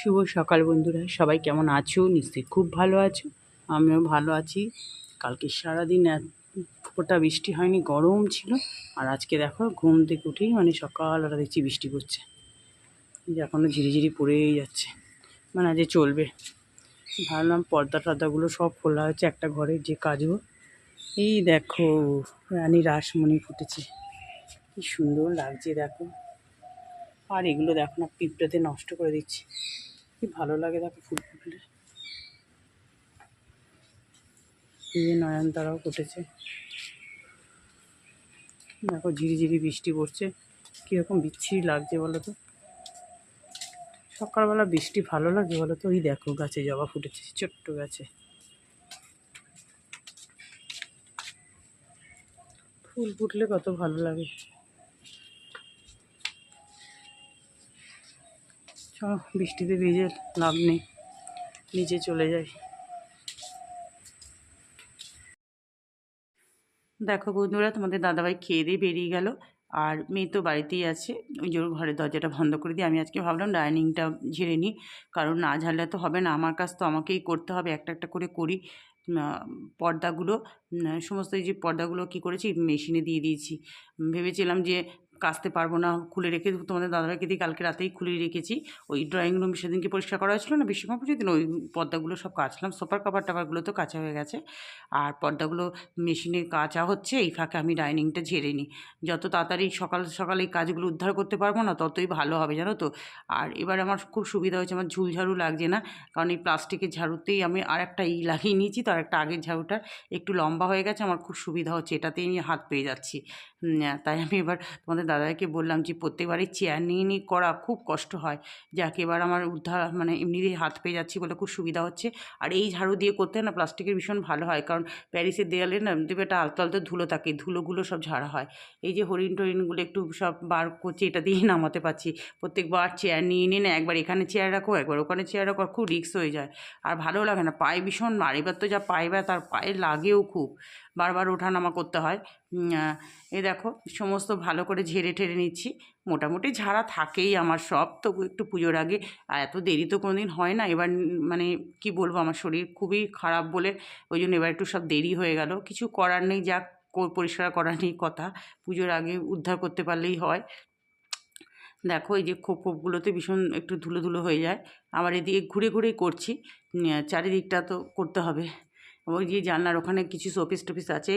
শুভ সকাল বন্ধুরা, সবাই কেমন আছো? নিশ্চয়ই খুব ভালো আছো। আমিও ভালো আছি। কালকে সারাদিন ফোঁটা বৃষ্টি হয়নি, গরম ছিল। আর আজকে দেখো, ঘুম থেকে উঠেই মানে সকালবেলা দেখছি বৃষ্টি পড়ছে। এখনও ঝিরিঝিরি পড়েই যাচ্ছে। মানে আজ চলবে। ভাবলাম পর্দা টর্দাগুলো সব খোলা হয়েছে, একটা ঘরের যে কাজও এই দেখো, রানী রাসমণি ফুটেছে। কি সুন্দর লাগছে দেখো। আর এগুলো দেখো না পিঁপড়েতে নষ্ট করে দিচ্ছে। কি ভালো লাগে দেখো ফুল ফুটলে? এই নয়নতারাও ফুটেছে। দেখো ঝিরিঝিরি বৃষ্টি পড়ছে। কীরকম বিচ্ছিরি লাগছে বলো তো? সকালবেলা বৃষ্টি ভালো লাগে বলো তো? ওই দেখো গাছে জবা ফুটেছে, ছোট্ট গাছে। ফুল ফুটলে কত ভালো লাগে। চলো বৃষ্টিতে ভিজে লাভ নেই। নিচে চলে যাই। দেখো বন্ধুরা, তোমাদের দাদাভাই খেয়ে দিয়ে বেরিয়ে গেল, আর মেয়ে তো বাড়িতেই আছে। ওই জন্য ঘরের দরজাটা বন্ধ করে দিয়ে আমি আজকে ভাবলাম ডাইনিংটা ঝেড়ে নিই, কারণ না ঝাড়লে তো হবে না। আমার কাজ তো আমাকেই করতে হবে, একটা একটা করে করি। পর্দাগুলো সমস্ত এই যে পর্দাগুলো কী করেছি, মেশিনে দিয়ে দিয়েছি। ভেবেছিলাম যে কাচতে পারব না, খুলে রেখে তোমাদের দাদাভাইকে দিয়ে কালকে রাতেই খুলে রেখেছি। ওই ড্রয়িং রুম সেদিনকে পরিষ্কার করা হয়েছিল না? বিশ্বকর্মা পুজোর দিন ওই পর্দাগুলো সব কাচলাম। সোফার কাভার টাভারগুলো তো কাঁচা হয়ে গেছে। আর পর্দাগুলো মেশিনে কাচা হচ্ছে, এই ফাঁকে আমি ডাইনিংটা ঝেড়ে নিই। যত তাড়াতাড়ি সকাল সকাল এই কাজগুলো উদ্ধার করতে পারব না, ততই ভালো হবে, জানো তো। আর এবার আমার খুব সুবিধা হয়েছে, আমার ঝুল ঝাড়ু লাগছে না। কারণ এই প্লাস্টিকের ঝাড়ুতেই আমি আর একটা ই লাগিয়ে নিয়েছি, তো আর একটা আগের ঝাড়ুটা। একটু লম্বা হয়ে গেছে, আমার খুব সুবিধা হচ্ছে। এটাতেই আমি হাত পেয়ে যাচ্ছি। তাই আমি এবার তোমাদের দাদাকে বললাম যে, প্রত্যেকবারই চেয়ার নিয়ে নিয়ে করা খুব কষ্ট হয়। যাকে, এবার আমার উদ্ধার মানে এমনিতেই হাত পেয়ে যাচ্ছি বলে খুব সুবিধা হচ্ছে। আর এই ঝাড়ু দিয়ে করতে না প্লাস্টিকের ভীষণ ভালো হয়। কারণ প্যারিসের দেয়ালে না দেবে একটা আলতো আলতো ধুলো থাকে। ধুলোগুলো সব ঝাড়া হয়। এই যে হরিণ টরিনগুলো একটু সব বার করছি, এটা দিয়েই নামাতে পারছি। প্রত্যেকবার চেয়ার নিয়ে নিয়ে না একবার এখানে চেয়ার রাখো, একবার ওখানে চেয়ার রাখো খুব রিক্স হয়ে যায়। আর ভালো লাগে না। পায়ে ভীষণ আর এবার তো যা পায়ে ব্যথা তার পায়ে লাগেও খুব। বারবার ওঠানামা করতে হয়। এ দেখো, সমস্ত ভালো করে ঝেড়ে ঠেড়ে নিচ্ছি। মোটামুটি ঝাড়া থাকেই আমার সব তো একটু পুজোর আগে। আর এত দেরি তো কোনো দিন হয় না, এবার মানে কি বলব, আমার শরীর খুবই খারাপ বলে, ওই জন্য এবার একটু সব দেরি হয়ে গেল। কিছু করার নেই, যা পরিষ্কার করার নেই কথা, পুজোর আগে উদ্ধার করতে পারলেই হয়। দেখো, এই যে খোপ খোপগুলোতে ভীষণ একটু ধুলো ধুলো হয়ে যায়। আবার এদিকে ঘুরে ঘুরেই করছি চারিদিকটা তো করতে হবে। ওই যে জানলার ওখানে কিছু শোপিস টোপিস আছে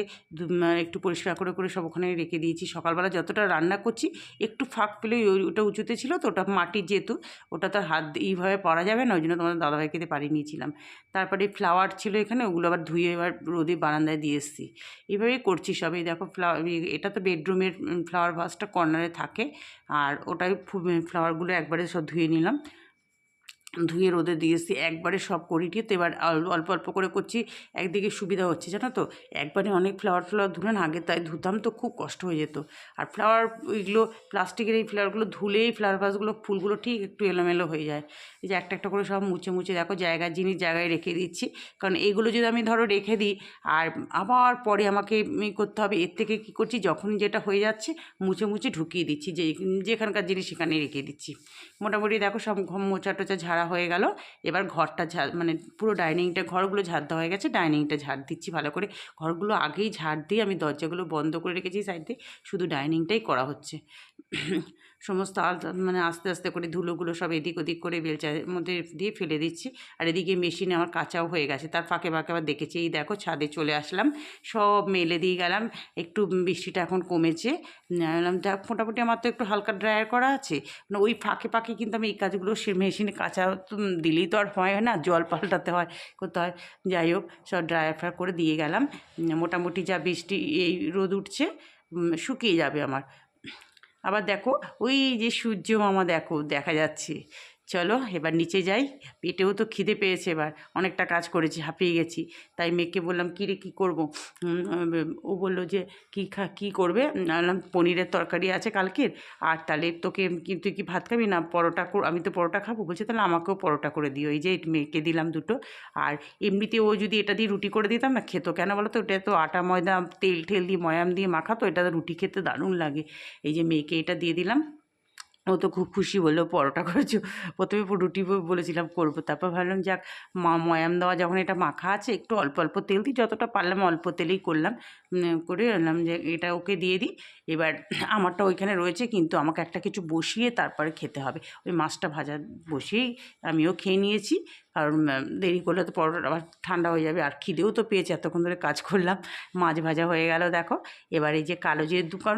একটু পরিষ্কার করে করে সব ওখানে রেখে দিয়েছি। সকালবেলা যতটা রান্না করছি, একটু ফাঁক পেলে ওটা উঁচুতে ছিল তো ওটা মাটির যেহেতু, ওটা তো হাত এইভাবে পরা যাবে না, ওই জন্য তোমাদের দাদাভাইকে দিয়ে পাড়িয়ে নিয়েছিলাম। তারপরে ফ্লাওয়ার ছিল এখানে, ওগুলো আবার ধুয়ে এবার রোদে বারান্দায় দিয়ে এসেছি। এইভাবেই করছি সবই। দেখো ফ্লাওয়ার এটা তো বেডরুমের ফ্লাওয়ার ভাসটা কর্নারে থাকে, আর ওটাই ফ্লাওয়ারগুলো একবারে সব ধুয়ে নিলাম। ধুয়ে রোদে দিয়েছি একবারে সব করিটিয়ে তো এবার অল্প অল্প করে করছি, একদিকে সুবিধা হচ্ছে, জানো তো? একবারে অনেক ফ্লাওয়ার ফ্লাওয়ার ধুলেন আগে তাই ধুতাম তো খুব কষ্ট হয়ে যেত। আর ফ্লাওয়ার ওইগুলো প্লাস্টিকের এই ফ্লাওয়ারগুলো ধুলেই ফ্লাওয়ার ভাসগুলো ফুলগুলো ঠিক একটু এলোমেলো হয়ে যায়। এই যে একটা একটা করে সব মুছে মুছে দেখো জায়গার জিনিস জায়গায় রেখে দিচ্ছি। কারণ এইগুলো যদি আমি ধরো রেখে দিই, আর আবার পরে আমাকে করতে হবে, এর থেকে কী করছি যখন যেটা হয়ে যাচ্ছে, মুছে মুছে ঢুকিয়ে দিচ্ছি, যে, যেখানকার জিনিস সেখানে রেখে দিচ্ছি। মোটামুটি দেখো সব মোচা টোচা ঝাড়া ঝাড়া হয়ে গেল। এবার ঘরটা ঝাড় মানে পুরো ডাইনিংটা, ঘরগুলো ঝাড় দেওয়া হয়ে গেছে, ডাইনিংটা ঝাড় দিচ্ছি ভালো করে। ঘরগুলো আগেই ঝাড় দিয়ে আমি দরজাগুলো বন্ধ করে রেখেছি সাইড দিয়ে শুধু ডাইনিংটাই করা হচ্ছে। সমস্ত মানে আস্তে আস্তে করে ধুলোগুলো সব এদিক ওদিক করে বেলচার মধ্যে দিয়ে ফেলে দিচ্ছি। আর এদিকে মেশিনে আমার কাঁচাও হয়ে গেছে, তার ফাঁকে ফাঁকে আবার দেখেছি, এই দেখো ছাদে চলে আসলাম, সব মেলে দিয়ে গেলাম, একটু বৃষ্টিটা এখন কমেছে। মোটামুটি আমার তো একটু হালকা ড্রায়ার করা আছে। মানে ওই ফাঁকে ফাঁকে কিন্তু আমি এই কাজগুলো সে মেশিনে কাঁচা দিলেই তো আর হয় না? জল পাল্টাতে হয়, করতে হয়। যাই হোক, সব ড্রায়ার ফ্রায়ার করে দিয়ে গেলাম। মোটামুটি যা বৃষ্টি, এই রোদ উঠছে শুকিয়ে যাবে আমার। আবার দেখো, ওই যে সূর্য মামা দেখো, দেখা যাচ্ছে। চলো, এবার নিচে যাই। পেটেও তো খিদে পেয়েছে এবার। অনেকটা কাজ করেছি, হাঁপিয়ে গেছি। তাই মেয়েকে বললাম, কী রে, কী করব? ও বলল যে, কী খা, কী করবে? বললাম, পনিরের তরকারি আছে কালকের। আর তাহলে তোকে তুই কি ভাত খাবি না পরোটা আমি তো পরোটা খাব। বলছে, তাহলে আমাকেও পরোটা করে দিও। এই যে, মেয়েকে দিলাম দুটো। আর এমনিতে ও যদি এটা দিয়ে রুটি করে দিতাম না, খেতো কেন বলো তো? ওটা তো আটা, ময়দা, তেল, ঠেল দিয়ে, ময়াম দিয়ে মাখাতো, এটা রুটি খেতে দারুণ লাগে। এই যে, মেয়েকে এটা দিয়ে দিলাম। ও তো খুব খুশি বলল পরোটা করেছ। প্রথমে রুটি বলেছিলাম, করব। তারপর ভাবলাম, যাক, মা, ময়াম দেওয়া যখন এটা মাখা আছে, একটু অল্প অল্প তেল দিই। যতটা পারলাম অল্প তেলেই করলাম। করে বললাম যে, এটা ওকে দিয়ে দিই। এবার আমারটা ওইখানে রয়েছে, কিন্তু আমাকে একটা কিছু বসিয়ে তারপরে খেতে হবে। ওই মাছটা ভাজা বসিয়েই আমিও খেয়ে নিয়েছি। কারণ দেরি করলে তো পরোটা আবার ঠান্ডা হয়ে যাবে। আর খিদেও তো পেয়েছে, এতক্ষণ ধরে কাজ করলাম, মাছ ভাজা হয়ে গেল, দেখো। এবার এই যে কালো জিরের দোকান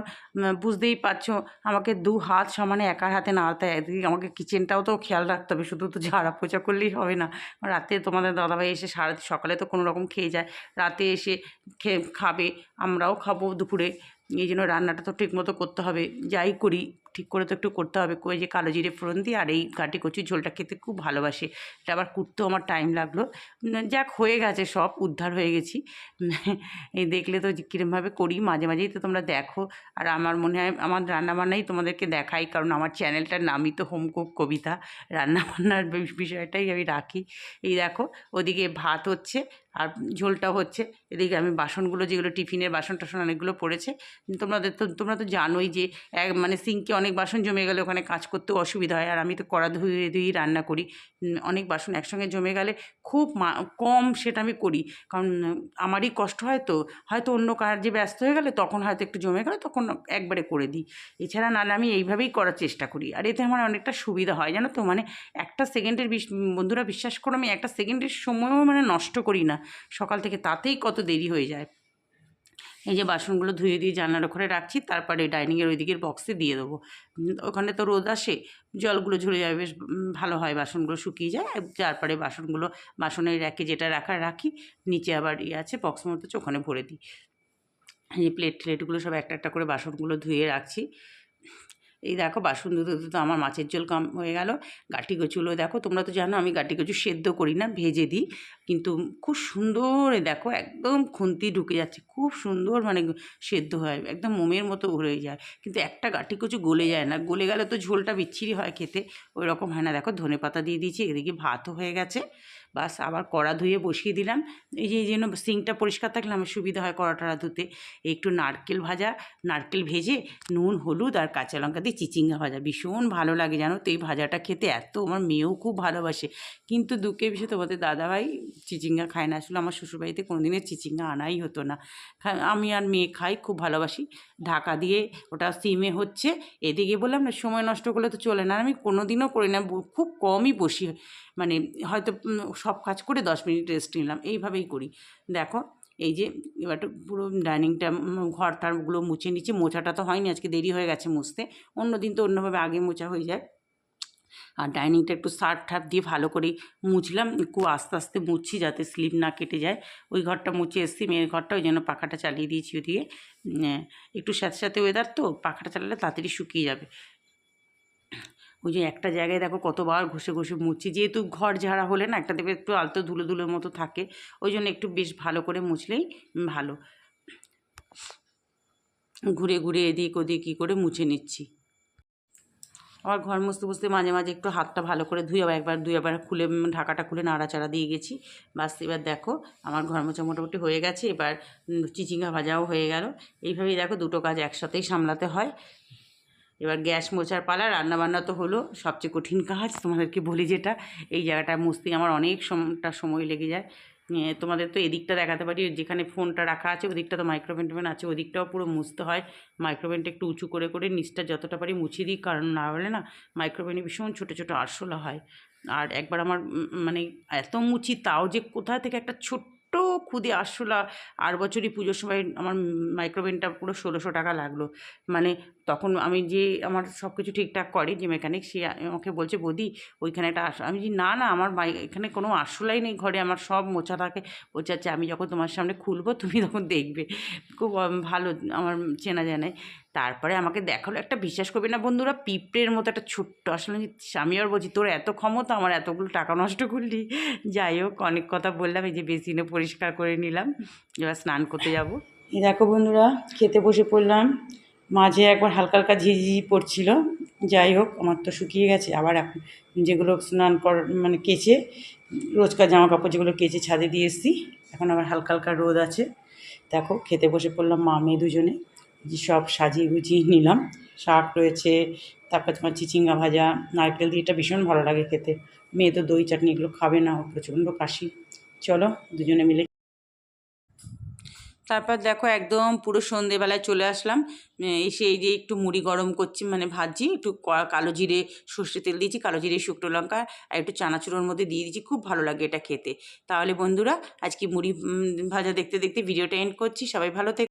বুঝতেই পারছ, আমাকে দু হাত সমানে একার হাতে না হাতে একদিকে আমাকে কিচেনটাও তো খেয়াল রাখতে হবে, শুধু তো ঝাড়া পোছা করলেই হবে না। রাতে তোমাদের দাদাভাই এসে সারা সকালে তো কোনো রকম খেয়ে যায়। রাতে এসে খেয়ে খাবে, আমরাও খাব দুপুরে। এই জন্য রান্নাটা তো ঠিক মতো করতে হবে। যাই করি। ঠিক করে তো একটু করতে হবে। কই যে কালো জিরে ফোড়ন দিয়ে আর এই কাটি কচুর ঝোলটা খেতে খুব ভালোবাসে। এটা আবার কুটতেও আমার টাইম লাগল। যাক, হয়ে গেছে সব, উদ্ধার হয়ে গেছি। এই দেখলে তো কীরমভাবে করি, মাঝে মাঝেই তো তোমরা দেখো। আর আমার মনে হয়, আমার রান্নাবান্নাই তোমাদেরকে দেখাই, কারণ আমার চ্যানেলটার নামই তো হোম কুক কবিতা। রান্নাবান্নার বিষয়টাই আমি রাখি। এই দেখো, ওদিকে ভাত হচ্ছে আর ঝোলটা হচ্ছে। এদিকে আমি বাসনগুলো যেগুলো টিফিনের বাসন টাসন অনেকগুলো পড়েছে। তোমাদের তো, তোমরা তো জানোই যে এক মানে সিঙ্কে অনেক বাসন জমে গেলে ওখানে কাজ করতেও অসুবিধা হয়। আর আমি তো কড়া ধুয়ে, ধুয়েই রান্না করি। অনেক বাসন একসঙ্গে জমে গেলে খুব কম সেটা আমি করি। কারণ আমারই কষ্ট হয় তো। হয়তো অন্য কাজে ব্যস্ত হয়ে গেলে তখন হয়তো একটু জমে গেলে তখন একবারে করে দিই। এছাড়া নাহলে আমি এইভাবেই করার চেষ্টা করি। আর এতে আমার অনেকটা সুবিধা হয় জানো তো? মানে একটা সেকেন্ডের বন্ধুরা বিশ্বাস করো আমি একটা সেকেন্ডের সময়ও মানে নষ্ট করি না। সকাল থেকে তাতেই কত দেরি হয়ে যায়। এই যে বাসনগুলো ধুয়ে দিয়ে জানলার ওখানে রাখছি, তারপরে ডাইনিংয়ের ওই দিকের বক্সে দিয়ে দেবো। ওখানে তো রোদ আসে, জলগুলো ঝরে যাবে, বেশ ভালো হয় বাসনগুলো শুকিয়ে যায়। তারপরে বাসনগুলো, বাসনের র্যাকে যেটা রাখার রাখি, নিচে আবার ইয়ে আছে বক্স মতো ওখানে ভরে দিই। এই প্লেট প্লেটগুলো সব একটা একটা করে বাসনগুলো ধুয়ে রাখছি। এই দেখো, বাসন ধুতে ধুতে আমার মাছের ঝোল কম হয়ে গেল। গাটি কচুলো দেখো, তোমরা তো জানো আমি গাটি কচু সেদ্ধ করি না, ভেজে দিই। কিন্তু খুব সুন্দর দেখো একদম খুন্তি ঢুকে যাচ্ছে। খুব সুন্দর মানে সেদ্ধ হয়, একদম মোমের মতো হয়ে যায়। কিন্তু একটা গাটি কচু গলে যায় না। গলে গেলে তো ঝোলটা বিচ্ছিরি হয় খেতে। ওই রকম হয় না। দেখো ধনে পাতা দিয়ে দিয়েছি, এদিকে ভাতও হয়ে গেছে। বাস আবার কড়া ধুয়ে বসিয়ে দিলাম। এই যে, এই জন্য সিঙ্কটা পরিষ্কার থাকলে আমার সুবিধা হয় কড়া টড়া ধুতে। একটু নারকেল ভাজা, নারকেল ভেজে নুন, হলুদ আর কাঁচা লঙ্কা দিয়ে চিচিঙ্গা ভাজা। ভীষণ ভালো লাগে জানো তো এই ভাজাটা খেতে। এত আমার মেয়েও খুব ভালোবাসে। কিন্তু দুঃখের বিষয় তোমাদের দাদাভাই চিচিঙ্গা খায় না। আসলে আমার শ্বশুরবাড়িতে কোনোদিনের চিচিঙ্গা আনাই হতো না। আমি আর মেয়ে খাই, খুব ভালোবাসি। ঢাকা দিয়ে ওটা সিমে হচ্ছে। এদিকে বললাম না, সময় নষ্ট করলে তো চলে না। আমি কোনো দিনও করি না। খুব কমই বসি। মানে হয়তো সব কাজ করে দশ মিনিট রেস্ট নিলাম। এইভাবেই করি। দেখো, এই যে এবার পুরো ডাইনিংটা ঘর টারগুলো মুছে নিচ্ছে। মোছাটা তো হয়নি, আজকে দেরি হয়ে গেছে মুছতে। অন্য দিন তো অন্যভাবে আগে মোছা হয়ে যায়। আর ডাইনিংটা একটু সার্ফ ঠাপ দিয়ে ভালো করে মুছলাম। একটু আস্তে আস্তে মুছছি যাতে স্লিপ না কেটে যায়। ওই ঘরটা মুছে এসেছি। মেয়ের ঘরটা ওই জন্য পাখাটা চালিয়ে দিয়েছি ওদিকে। একটু সাথে সাথে ওয়েদার তো, পাখাটা চালালে তাড়াতাড়ি শুকিয়ে যাবে। ওই যে একটা জায়গায় দেখো কতবার ঘষে ঘষে মুছছি যেহেতু ঘর ঝাড়া হলে না, একটা দেবে একটু আলতো ধুলো ধুলোর মতো থাকে। ওই জন্য একটু বেশ ভালো করে মুছলেই ভালো। ঘুরে ঘুরে এদিক ওদিক কী করে মুছে নিচ্ছি। আবার ঘর মুছতে মুছতে মাঝে মাঝে একটু হাতটা ভালো করে ধুয়ে আবার একবার দুই আবার খুলে ঢাকাটা খুলে নাড়াচাড়া দিয়ে গেছি। বাস এবার দেখো আমার ঘর মোছা মোটামুটি হয়ে গেছে, এবার চিচিঙ্গা ভাজাও হয়ে গেল। এইভাবেই দেখো দুটো কাজ একসাথেই সামলাতে হয়। এবার গ্যাস মোছার পালা, রান্নাবান্না তো হলো, সবচেয়ে কঠিন কাজ, তোমাদেরকে বলি যেটা। এই জায়গাটা মুছতে আমার অনেক সময়টা সময় লেগে যায়। তোমাদের তো এদিকটা দেখাতে পারি, যেখানে ফোনটা রাখা আছে ওদিকটা তো মাইক্রোভেন টোভেন আছে, ওদিকটাও পুরো মুছতে হয়। মাইক্রোভেনটা একটু উঁচু করে করে নিচটা যতটা পারি মুছিয়ে দিই, কারণ না হলে না মাইক্রোভেনে ভীষণ ছোটো ছোটো আরশোলা হয়। আর একবার আমার মানে এত মুছি তাও যে কোথা থেকে একটা ছোট্ট খুদে আরশোলা আর বছরই পুজোর সময় আমার মাইক্রোভেনটা পুরো ষোলোশো টাকা লাগল। মানে তখন আমি যে আমার সব কিছু ঠিকঠাক করে যে মেকানিক সে আমাকে বলছে, বৌদি, ওইখানে একটা আস আমি বলছি, না না, আমার মাই, এখানে কোনো আরশোলাই নেই ঘরে, আমার সব মোছা থাকে। বলছে আচ্ছা আমি যখন তোমার সামনে খুলবো, তুমি তখন দেখবে। খুব, ভালো, আমার চেনা জানায়। তারপরে আমাকে দেখাল একটা বিশ্বাস করবে না বন্ধুরা, পিঁপড়ের মতো একটা ছোট্ট, আসলে আমি আর বলছি, তোর এত ক্ষমতা, আমার এতগুলো টাকা নষ্ট করলি। যাই হোক, অনেক কথা বললাম, এই যে বেসিনে পরিষ্কার করে নিলাম, এবার স্নান করতে যাব। এই দেখো বন্ধুরা, খেতে বসে পড়লাম, মাঝে একবার হালকা হালকা ঝিঝি পড়ছিল, যাই হোক, আমার তো শুকিয়ে গেছে, আবার এখন যেগুলো স্নান কর মানে কেচে, রোজকার জামা কাপড় যেগুলো কেচে ছাদে দিয়ে এসেছি, এখন আবার হালকা হালকা রোদ আছে। দেখো, খেতে বসে পড়লাম মা মেয়ে দুজনে। সব সাজিয়ে গুছিয়ে নিলাম। শাক রয়েছে, তারপর তোমার চিচিঙ্গা ভাজা, নারকেল দিয়ে এটা ভীষণ ভালো লাগে খেতে। মেয়ে তো দই চাটনি এগুলো খাবে না প্রচণ্ড কাশি। চলো, দুজনে মিলে তারপর দেখো একদম পুরো সন্ধেবেলায় চলে আসলাম। এসে এই যে একটু মুড়ি গরম করছি মানে ভাজছি, একটু কালো জিরে সর্ষে তেল দিয়েছি, কালো জিরে, শুকনো লঙ্কা আর একটু চানাচুরের মধ্যে দিয়ে দিয়েছি, খুব ভালো লাগে এটা খেতে। তাহলে বন্ধুরা, আজকে মুড়ি ভাজা দেখতে দেখতে ভিডিওটা এন্ড করছি, সবাই ভালো থেকে।